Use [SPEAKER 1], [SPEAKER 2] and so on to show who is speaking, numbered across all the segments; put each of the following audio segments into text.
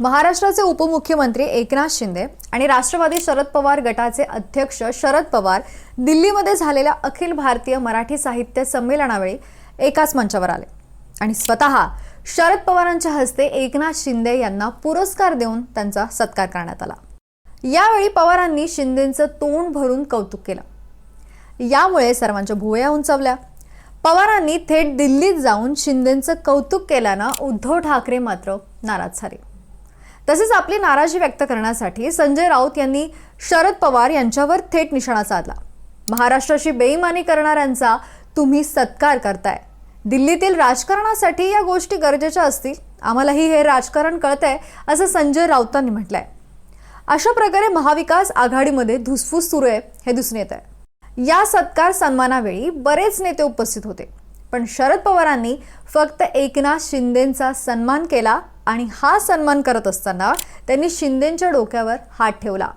[SPEAKER 1] महाराष्ट्राचे उपमुख्यमंत्री एकनाथ शिंदे आणि राष्ट्रवादी शरद पवार गटाचे अध्यक्ष शरद पवार दिल्लीमध्ये झालेल्या अखिल भारतीय मराठी साहित्य संमेलनावेळी एकाच मंचावर आले. आणि स्वतः शरद पवारांच्या हस्ते एकनाथ शिंदे यांना पुरस्कार देऊन त्यांचा सत्कार करण्यात आला. यावेळी पवारांनी शिंदेंचं तोंड भरून कौतुक केलं. यामुळे सर्वांच्या भुवया उंचावल्या. पवारांनी थेट दिल्लीत जाऊन शिंदेंचं कौतुक केल्यानं उद्धव ठाकरे मात्र नाराज झाले. तसेच आपली नाराजी व्यक्त करण्यासाठी संजय राऊत यांनी शरद पवार यांच्यावर थेट निशाणा साधला. महाराष्ट्राशी बेईमानी करणाऱ्यांचा तुम्ही सत्कार करताय. दिल्लीतील राजकारणासाठी या गोष्टी गरजेच्या असतील? आम्हालाही हे राजकारण कळतंय असं संजय राऊतांनी म्हटलंय. अशा प्रकारे महाविकास आघाडीमध्ये धुसफूस सुरू आहे हे दिसून येत आहे या सत्कार सन्मानावेळी बरेच नेते उपस्थित होते पण शरद पवारांनी फक्त एकनाथ शिंदेंचा सन्मान केला आणि हा सन्मान करत असताना त्यांनी शिंदेंच्या डोक्यावर हात ठेवला.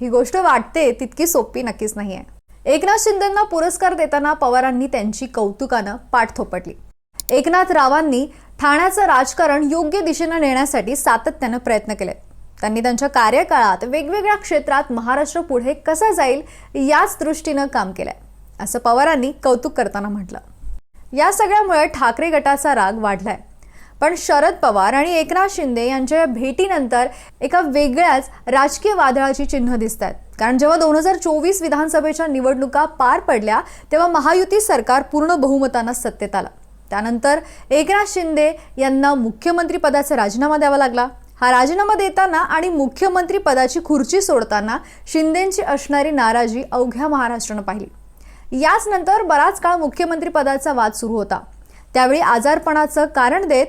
[SPEAKER 1] ही गोष्ट वाटते तितकी सोपी नक्कीच नाहीये. एकनाथ शिंदेंना पुरस्कार देताना पवारांनी त्यांची कौतुकानं पाठ थोपटली. एकनाथ रावांनी ठाण्याचं राजकारण योग्य दिशेनं नेण्यासाठी सातत्यानं प्रयत्न केले. त्यांनी त्यांच्या कार्यकाळात वेगवेगळ्या क्षेत्रात महाराष्ट्र पुढे कसा जाईल याच दृष्टीनं काम केलंय असं पवारांनी कौतुक करताना म्हटलं. या सगळ्यामुळे ठाकरे गटाचा राग वाढलाय. पण शरद पवार आणि एकनाथ शिंदे यांच्या या भेटीनंतर एका वेगळ्याच राजकीय वादळाची चिन्ह दिसत आहेत कारण जेव्हा दोन हजार चोवीस विधानसभेच्या निवडणुका पार पडल्या तेव्हा महायुती सरकार पूर्ण बहुमतानं सत्तेत आलं. त्यानंतर एकनाथ शिंदे यांना मुख्यमंत्रीपदाचा राजीनामा द्यावा लागला. हा राजीनामा देताना आणि मुख्यमंत्री पदाची खुर्ची सोडताना शिंदेंची असणारी नाराजी अवघ्या महाराष्ट्रानं पाहिली. याच नंतर बराच काळ मुख्यमंत्रीपदाचा वाद सुरू होता. त्यावेळी आजारपणाचं कारण देत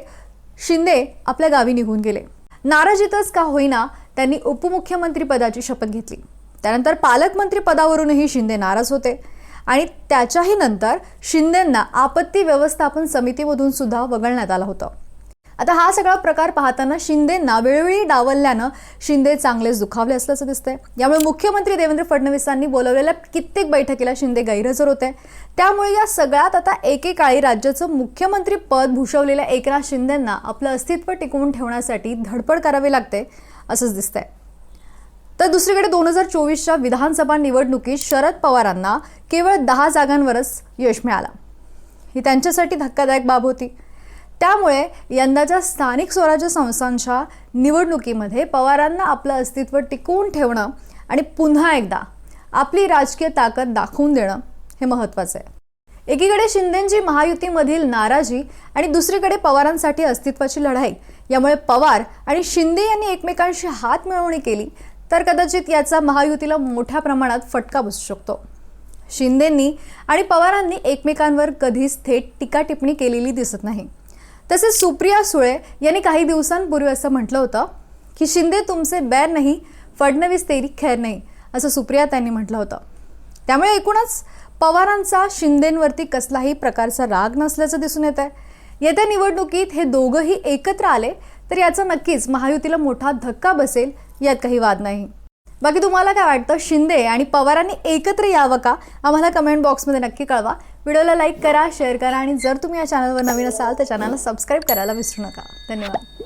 [SPEAKER 1] शिंदे आपल्या गावी निघून गेले. नाराजीतच का होईना त्यांनी उपमुख्यमंत्री पदाची शपथ घेतली. त्यानंतर पालकमंत्री पदावरूनही शिंदे नाराज होते. आणि त्याच्याही नंतर शिंदेंना आपत्ती व्यवस्थापन समितीमधून सुद्धा वगळण्यात आलं होतं. आता हा सगळा प्रकार पाहताना शिंदेंना वेळोवेळी डावलल्यानं शिंदे चांगलेच दुखावले असल्याचं दिसतंय. यामुळे मुख्यमंत्री देवेंद्र फडणवीसांनी बोलवलेल्या कित्येक बैठकीला शिंदे गैरहजर होते. त्यामुळे या सगळ्यात आता एकेकाळी राज्याचं मुख्यमंत्री पद भूषवलेल्या एकनाथ शिंदेंना आपलं अस्तित्व टिकवून ठेवण्यासाठी धडपड करावी लागते असंच दिसतंय. तर दुसरीकडे दोन हजार चोवीसच्या विधानसभा निवडणुकीत शरद पवारांना केवळ दहा जागांवरच यश मिळालं. ही त्यांच्यासाठी धक्कादायक बाब होती. त्यामुळे यंदाच्या स्थानिक स्वराज्य संस्थांच्या निवडणुकीमध्ये पवारांना आपलं अस्तित्व टिकवून ठेवणं आणि पुन्हा एकदा आपली राजकीय ताकद दाखवून देणं हे महत्त्वाचं आहे. एकीकडे शिंदेंची महायुतीमधील नाराजी आणि दुसरीकडे पवारांसाठी अस्तित्वाची लढाई. यामुळे पवार आणि शिंदे यांनी एकमेकांशी हात मिळवणी केली तर कदाचित याचा महायुतीला मोठ्या प्रमाणात फटका बसू शकतो. शिंदेंनी आणि पवारांनी एकमेकांवर कधीच थेट टीका टिप्पणी केलेली दिसत नाही. तसेच सुप्रिया सुळे यांनी काही दिवसांपूर्वी असं म्हटलं होतं की शिंदे तुमचे बैर नाही फडणवीस तेरी खैर नाही असं सुप्रिया त्यांनी म्हटलं होतं. त्यामुळे एकूणच पवारांचा शिंदेंवरती कसलाही प्रकारचा राग नसल्याचं दिसून येत आहे येत्या निवडणुकीत हे दोघंही एकत्र आले तर याचा नक्कीच महायुतीला मोठा धक्का बसेल यात काही वाद नाही. बाकी तुम्हाला काय वाटतं? शिंदे आणि पवारांनी एकत्र यावं का? आम्हाला कमेंट बॉक्समध्ये नक्की कळवा. व्हिडिओला लाईक करा शेअर करा आणि जर तुम्ही या चॅनलवर नवीन असाल तर चॅनलला सबस्क्राईब करायला विसरू नका. धन्यवाद.